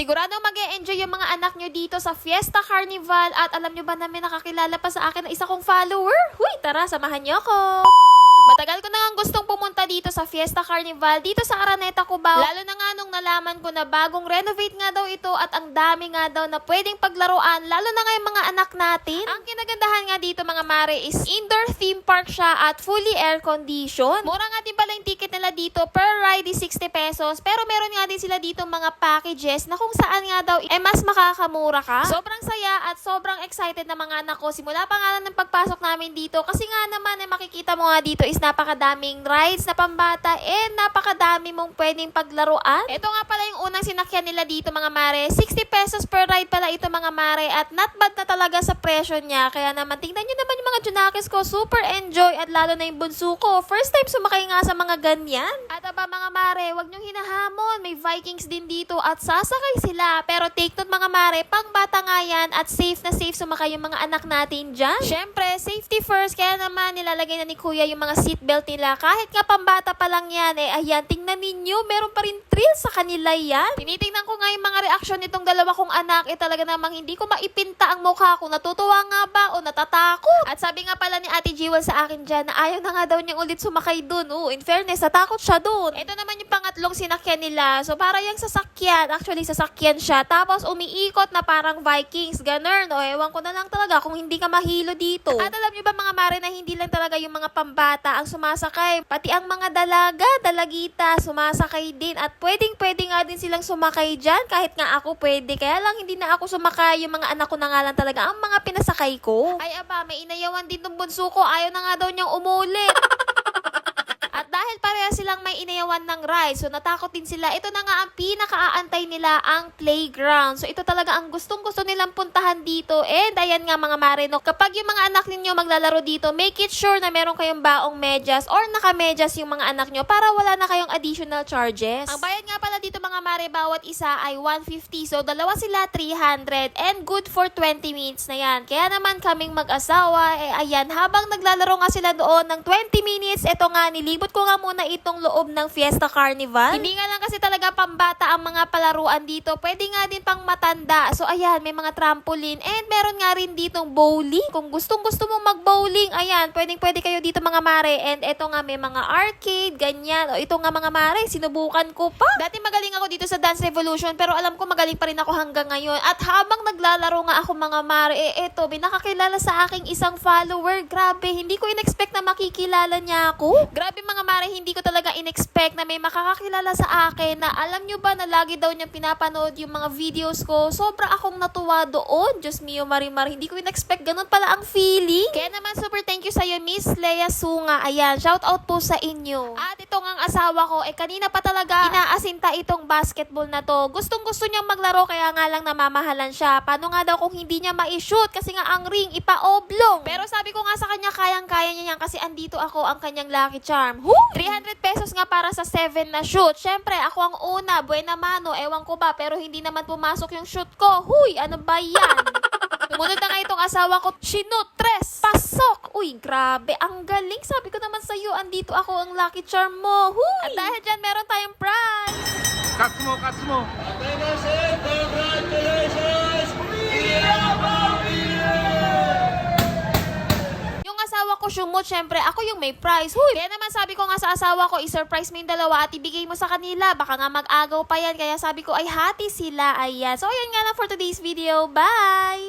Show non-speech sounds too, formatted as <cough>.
Sigurado mag enjoy yung mga anak nyo dito sa Fiesta Carnival at alam nyo ba na may nakakilala pa sa akin na isa kong follower? Huy, tara, samahan nyo ako! Matagal ko na nga gustong pumunta dito sa Fiesta Carnival dito sa Araneta, Cubao. Lalo na nga nung nalaman ko na bagong renovate nga daw ito at ang dami nga daw na pwedeng paglaruan lalo na nga yung mga anak natin. Ang kinagandahan nga dito mga mare is indoor theme park siya at fully air condition. Mura nga din pala yung ticket nila dito per ride is 60 pesos pero meron nga din sila dito mga packages na kung saan nga daw eh mas makakamura ka. Sobrang saya at sobrang excited na mga anak ko simula pa nga ng pagpasok namin dito kasi nga naman eh makikita mo nga dito is napakadaming rides na pambata and napakadami mong pwedeng paglaruan. Ito nga pala yung unang sinakyan nila dito mga mare. 60 pesos per ride pala ito mga mare at not bad na talaga sa presyo niya. Kaya naman tingnan nyo naman yung mga junakis ko. Super enjoy at lalo na yung bunso ko. First time sumakay nga sa mga ganyan. At aba mga mare, wag nyong hinahamon. May Vikings din dito at sasakay sila. Pero take note mga mare, pang bata nga yan at safe na safe sumakay yung mga anak natin dyan. Syempre, safety first. Kaya naman nilalagay na ni kuya yung mga seatbelt nila. Kahit nga pambata pa lang yan, eh ayan, tingnan ninyo, meron pa rin thrill sa kanila yan. Tinitingnan ko nga yung mga reaksyon nitong dalawa kong anak, eh talaga namang hindi ko maipinta ang mukha ko. Natutuwa nga ba o natatakot? At sabi nga pala ni Ate Jewel sa akin dyan na ayaw na nga daw niyang ulit sumakay dun. Oh, in fairness, natakot siya dun. Ito naman yung pangatlong sinakyan nila. So, para yung sasakyan. Actually, sasakyan siya. Tapos, umiikot na parang Vikings. Ganun. O, ewan ko na lang talaga kung hindi ka mahilo dito. At alam niyo ba mga mare na hindi lang talaga yung mga pambata ang sumasakay. Pati ang mga dalaga, dalagita, sumasakay din. At pwedeng pwede nga din silang sumakay dyan. Kahit nga ako pwede. Kaya lang hindi na ako sumakay. Yung mga anak ko na nga lang talaga ang mga pinasakay ko. Ay aba, may inayawan din ng bunso ko. Ayaw na nga daw niyang umulit. <laughs> Inayawan ng ride, so natakot din sila, ito na nga ang pinakaaantay nila, ang playground. So ito talaga ang gustong gusto nilang puntahan dito. And ayan nga mga mare, no, kapag yung mga anak ninyo maglalaro dito, make it sure na meron kayong baong medyas or naka-medyas yung mga anak nyo para wala na kayong additional charges. Ang bayad nga pala dito mga mare, bawat isa ay 150. So dalawa sila 300 and good for 20 minutes na yan. Kaya naman kaming mag-asawa, eh ayan, habang naglalaro nga sila doon ng 20 minutes, ito nga, nilibot ko nga muna itong loob ng Fiesta Carnival. Hindi nga lang kasi talaga pambata ang mga palaruan dito. Pwede nga din pang matanda. So ayan, may mga trampoline and meron nga rin ditong bowling. Kung gustong gusto mong mag-bowling, ayan, pwedeng pwede kayo dito mga mare. And ito nga may mga arcade, ganyan. O ito nga mga mare, sinubukan ko pa. Dati magaling ako dito sa Dance Revolution pero alam ko magaling pa rin ako hanggang ngayon. At habang naglalaro nga ako mga mare, eh eto, may nakakilala sa aking isang follower. Grabe, hindi ko in-expect na makikilala niya ako. Grabe mga mare, hindi ko talaga in-expect na may makakakilala sa akin na alam nyo ba na lagi daw niyang pinapanood yung mga videos ko. Sobra akong natuwa doon. Diyos mio, Marimar, hindi ko in-expect ganun pala ang feeling. Kaya naman super thank you sa'yo, Miss Leia Sunga. Ayan, shout out po sa inyo. At nga ang asawa ko, eh kanina pa talaga inaasinta itong basketball na to. Gustong gusto niyang maglaro kaya nga lang namamahalan siya. Paano nga daw kung hindi niya ma-shoot kasi nga ang ring ipa-oblong. Pero sabi ko nga sa kanya, kayang-kaya niya yan kasi andito ako ang kanyang lucky charm. Woo! 300 pesos nga para sa 7 na shoot. Syempre, ako ang una, buena mano, ewan ko ba, pero hindi naman pumasok yung shoot ko. Huy, ano ba yan? Sumunod na nga itong asawa ko, sinutres, pasok. Uy, grabe, ang galing. Sabi ko naman sa'yo, andito ako ang lucky charm mo. Huy! At dahil dyan, meron tayong prize. Cuts mo, cuts mo. Attention, congratulations! Mia Yung asawa ko, sumot, syempre, ako yung may prize. Huy! Kaya naman sabi ko nga sa asawa ko, i-surprise mo yung dalawa at ibigay mo sa kanila. Baka nga mag-agaw pa yan. Kaya sabi ko, ay hati sila. Ayan. So, ayan nga lang for today's video. Bye!